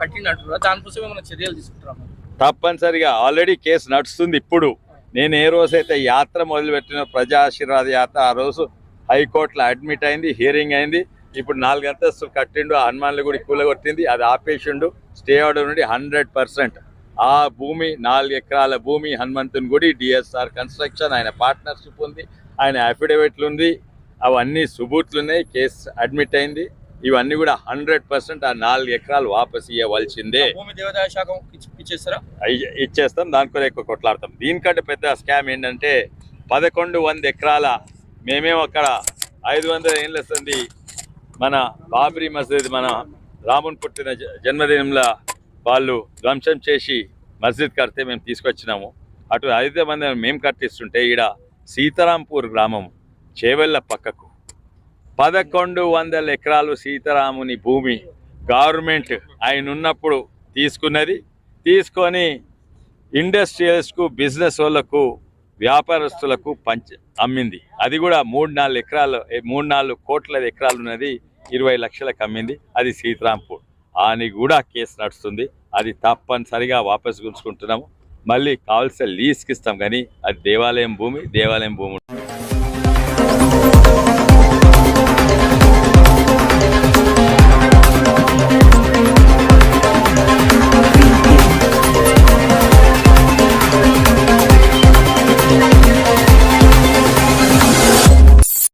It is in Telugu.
కట్టినట్టు దానికోసం ఏమైనా చర్యలు తీసుకుంటారా? తప్పనిసరిగా ఆల్రెడీ కేసు నడుస్తుంది ఇప్పుడు. నేను ఏ రోజైతే యాత్ర మొదలుపెట్టిన ప్రజాశీర్వాద యాత్ర ఆ రోజు హైకోర్టులో అడ్మిట్ అయింది హియరింగ్ అయింది. ఇప్పుడు నాలుగు అంతస్తులు కట్టిండు ఆ హనుమాన్లు గుడి కూలగొట్టింది అది ఆపేసిండు. స్టే ఆర్డర్ నుండి హండ్రెడ్ పర్సెంట్. ఆ భూమి నాలుగు ఎకరాల భూమి హనుమంతుని గుడి డిఎస్ఆర్ కన్స్ట్రక్షన్ ఆయన పార్ట్నర్షిప్ ఉంది ఆయన అఫిడవిట్లు ఉంది అవన్నీ సుబూట్లు ఉన్నాయి కేసు అడ్మిట్ అయింది. ఇవన్నీ కూడా హండ్రెడ్ పర్సెంట్ ఆ నాలుగు ఎకరాలు వాపస్ ఇవ్వవలసిందే. ఇచ్చేస్తాం. దానికోసం ఎక్కువ కొట్లాడతాం. దీనికంటే పెద్ద స్కామ్ ఏంటంటే పదకొండు వంద ఎకరాల మేమేం అక్కడ ఐదు వందల ఏళ్ళ సంది మన బాబ్రీ మసీద్ మన రాముని పుట్టిన జన్మదినంలో వాళ్ళు ధ్వంసం చేసి మస్జిద్ కడితే మేము తీసుకొచ్చినాము. అటు ఐదు మంది మేము కట్టిస్తుంటే ఈడ సీతారాంపూర్ గ్రామం చేవెళ్ళ పక్కకు. పదకొండు వందల ఎకరాలు సీతారాముని భూమి గవర్నమెంట్ ఆయన ఉన్నప్పుడు తీసుకున్నది. తీసుకొని ఇండస్ట్రియల్స్కు బిజినెస్ వాళ్ళకు వ్యాపారస్తులకు పంచ అమ్మింది. అది కూడా మూడు నాలుగు ఎకరాలు మూడు నాలుగు కోట్ల ఎకరాలు ఉన్నది ఇరవై లక్షలకు అమ్మింది. అది సీతారాంపూర్ అని కూడా కేసు నడుస్తుంది. అది తప్పనిసరిగా వాపసు గుంచుకుంటున్నాము మళ్ళీ కావాల్సిన లీజ్కి ఇస్తాం కానీ అది దేవాలయం భూమి దేవాలయం భూమి